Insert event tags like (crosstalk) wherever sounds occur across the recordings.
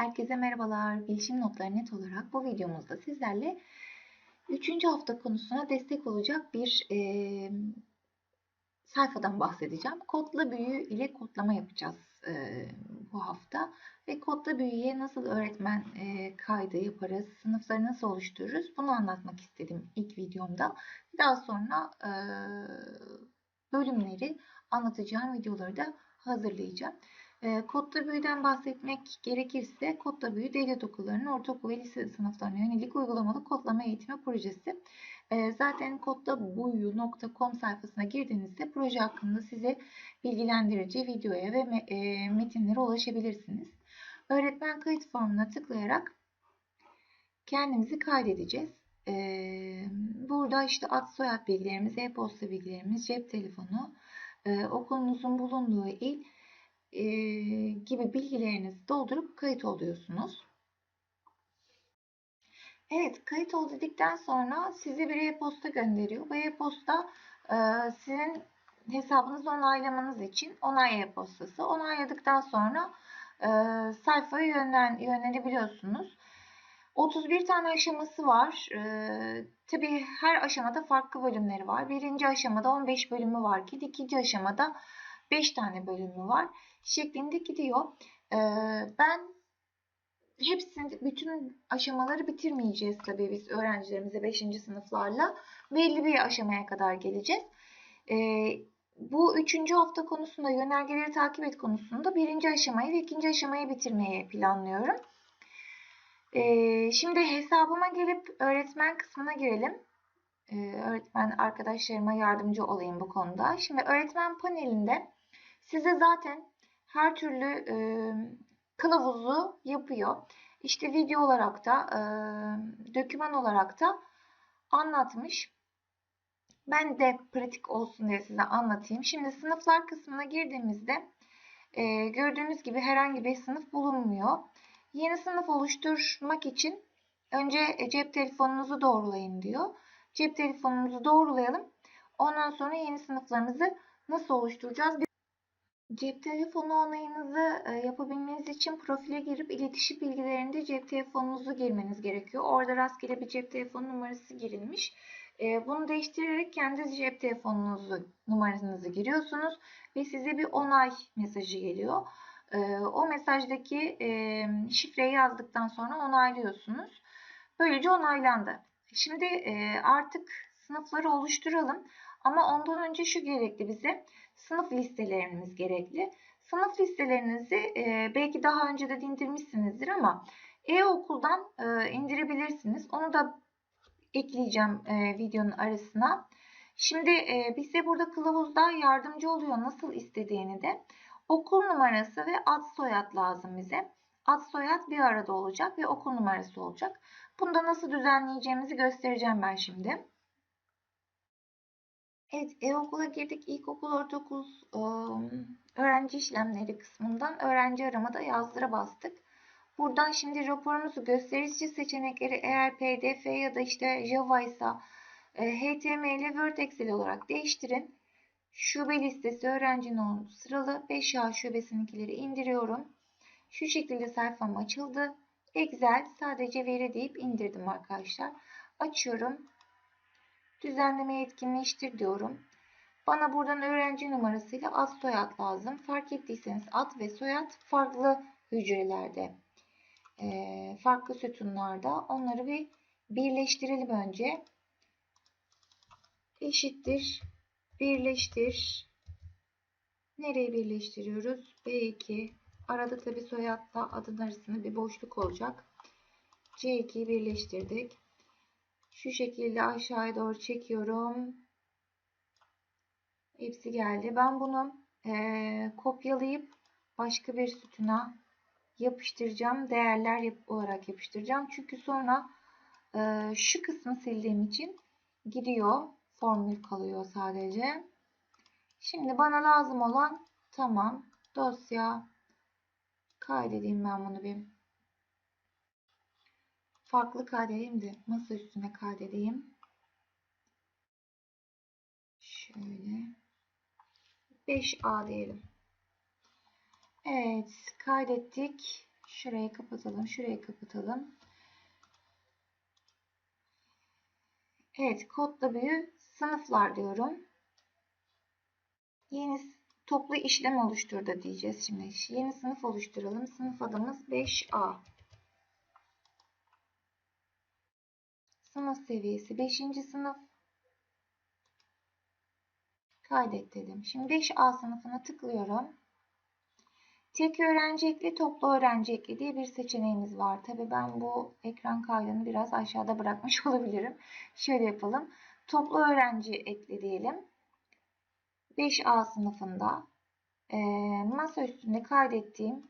Herkese merhabalar. Bilişim notları net olarak bu videomuzda sizlerle 3. hafta konusuna destek olacak bir e, sayfadan bahsedeceğim. Kodla büyü ile kodlama yapacağız e, bu hafta. Ve kodla büyüye nasıl öğretmen e, kaydı yaparız, sınıfları nasıl oluştururuz bunu anlatmak istedim ilk videomda. Daha sonra e, bölümleri anlatacağım videoları da hazırlayacağım. E, kodla büyüden bahsetmek gerekirse kodla büyü devlet okullarının ortaokul ve lise sınıflarına yönelik uygulamalı kodlama eğitimi projesi. E, zaten kodlabuyu.com sayfasına girdiğinizde proje hakkında size bilgilendirici videoya ve metinlere ulaşabilirsiniz. Öğretmen kayıt formuna tıklayarak kendimizi kaydedeceğiz. Burada işte ad soyad bilgilerimiz, e-posta bilgilerimiz, cep telefonu, okulunuzun bulunduğu il, e, gibi bilgilerinizi doldurup kayıt oluyorsunuz. Evet, kayıt ol dedikten sonra size bir e-posta gönderiyor. Bu e-posta e, sizin hesabınızı onaylamanız için onay e-postası. Onayladıktan sonra e, sayfaya yönlen, yönlenebiliyorsunuz. 31 tane aşaması var. Ee, tabii her aşamada farklı bölümleri var. Birinci aşamada 15 bölümü var ki ikinci aşamada 5 tane bölümü var şeklinde gidiyor. Ee, ben hepsini, bütün aşamaları bitirmeyeceğiz tabii biz öğrencilerimize 5. sınıflarla. Belli bir aşamaya kadar geleceğiz. Ee, bu üçüncü hafta konusunda yönergeleri takip et konusunda birinci aşamayı ve ikinci aşamayı bitirmeyi planlıyorum. Ee, şimdi hesabıma gelip öğretmen kısmına girelim. Ee, öğretmen arkadaşlarıma yardımcı olayım bu konuda. Şimdi öğretmen panelinde size zaten her türlü e, kılavuzu yapıyor. İşte video olarak da, e, doküman olarak da anlatmış. Ben de pratik olsun diye size anlatayım. Şimdi sınıflar kısmına girdiğimizde e, gördüğünüz gibi herhangi bir sınıf bulunmuyor. Yeni sınıf oluşturmak için önce cep telefonunuzu doğrulayın diyor. Cep telefonumuzu doğrulayalım. Ondan sonra yeni sınıflarımızı nasıl oluşturacağız? Cep telefonu onayınızı e, yapabilmeniz için profile girip iletişim bilgilerinde cep telefonunuzu girmeniz gerekiyor. Orada rastgele bir cep telefonu numarası girilmiş. E, bunu değiştirerek kendi cep telefonunuzu numaranızı giriyorsunuz ve size bir onay mesajı geliyor. E, o mesajdaki şifreyi yazdıktan sonra onaylıyorsunuz. Böylece onaylandı. Şimdi artık sınıfları oluşturalım. Ama ondan önce şu gerekli bize sınıf listelerimiz gerekli. Sınıf listelerinizi e, belki daha önce de indirmişsinizdir ama e-okuldan e, indirebilirsiniz. Onu da ekleyeceğim e, videonun arasına. Şimdi e, bize burada kılavuzda yardımcı oluyor nasıl istediğini de. Okul numarası ve ad soyad lazım bize. Ad soyad bir arada olacak ve okul numarası olacak. Bunu da nasıl düzenleyeceğimizi göstereceğim ben şimdi. Evet, e-okula girdik. İlkokul, ortaokul ıı, öğrenci işlemleri kısmından öğrenci aramada yazdıra bastık. Buradan şimdi raporumuzu gösterici seçenekleri eğer PDF ya da işte Java ise HTML ile Word Excel olarak değiştirin. Şube listesi öğrencinin sıralı 5A şubesininkileri indiriyorum. Şu şekilde sayfam açıldı. Excel sadece veri deyip indirdim arkadaşlar. Açıyorum. Düzenleme etkinleştir diyorum. Bana buradan öğrenci numarasıyla ad soyad lazım. Fark ettiyseniz ad ve soyad farklı hücrelerde, farklı sütunlarda. Onları bir birleştirelim önce. Eşittir, birleştir. Nereye birleştiriyoruz? B2. Arada tabi soyadla adın arasında bir boşluk olacak. C2'yi birleştirdik. Şu şekilde aşağıya doğru çekiyorum. Hepsi geldi. Ben bunu e, kopyalayıp başka bir sütuna yapıştıracağım. Değerler yap olarak yapıştıracağım. Çünkü sonra e, şu kısmı sildiğim için gidiyor. Formül kalıyor sadece. Şimdi bana lazım olan tamam. Dosya kaydedeyim ben bunu bir farklı kaydedeyim de masa üstüne kaydedeyim. Şöyle 5A diyelim. Evet kaydettik. Şurayı kapatalım, şurayı kapatalım. Evet, kodla büyü sınıflar diyorum. Yeni toplu işlem oluşturdu diyeceğiz şimdi. Yeni sınıf oluşturalım. Sınıf adımız 5A. Sınıf seviyesi 5. sınıf. Kaydet dedim. Şimdi 5A sınıfına tıklıyorum. Tek öğrenci ekli, toplu öğrenci ekli diye bir seçeneğimiz var. Tabi ben bu ekran kaydını biraz aşağıda bırakmış (laughs) olabilirim. Şöyle yapalım. Toplu öğrenci ekli diyelim. 5A sınıfında e, masa üstünde kaydettiğim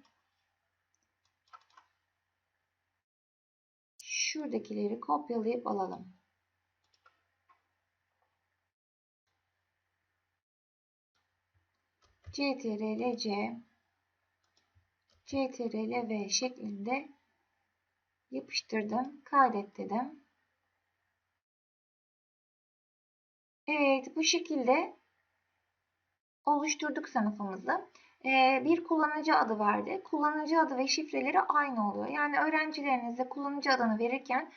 şuradakileri kopyalayıp alalım. CTRL-C CTRL-V şeklinde yapıştırdım. Kaydet dedim. Evet bu şekilde oluşturduk sınıfımızı. Ee, bir kullanıcı adı verdi. Kullanıcı adı ve şifreleri aynı oluyor. Yani öğrencilerinize kullanıcı adını verirken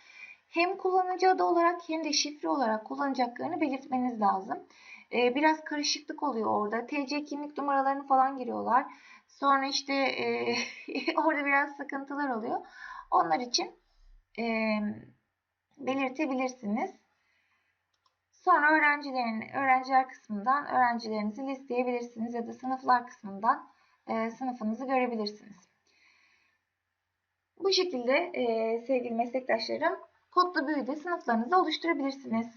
hem kullanıcı adı olarak hem de şifre olarak kullanacaklarını belirtmeniz lazım. Ee, biraz karışıklık oluyor orada. TC kimlik numaralarını falan giriyorlar. Sonra işte e, (laughs) orada biraz sıkıntılar oluyor. Onlar için e, belirtebilirsiniz. Sonra öğrencilerin, öğrenciler kısmından öğrencilerinizi listeleyebilirsiniz ya da sınıflar kısmından e, sınıfınızı görebilirsiniz. Bu şekilde e, sevgili meslektaşlarım kodlu büyüde sınıflarınızı oluşturabilirsiniz.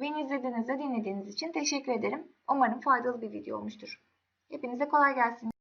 Beni izlediğiniz ve dinlediğiniz için teşekkür ederim. Umarım faydalı bir video olmuştur. Hepinize kolay gelsin.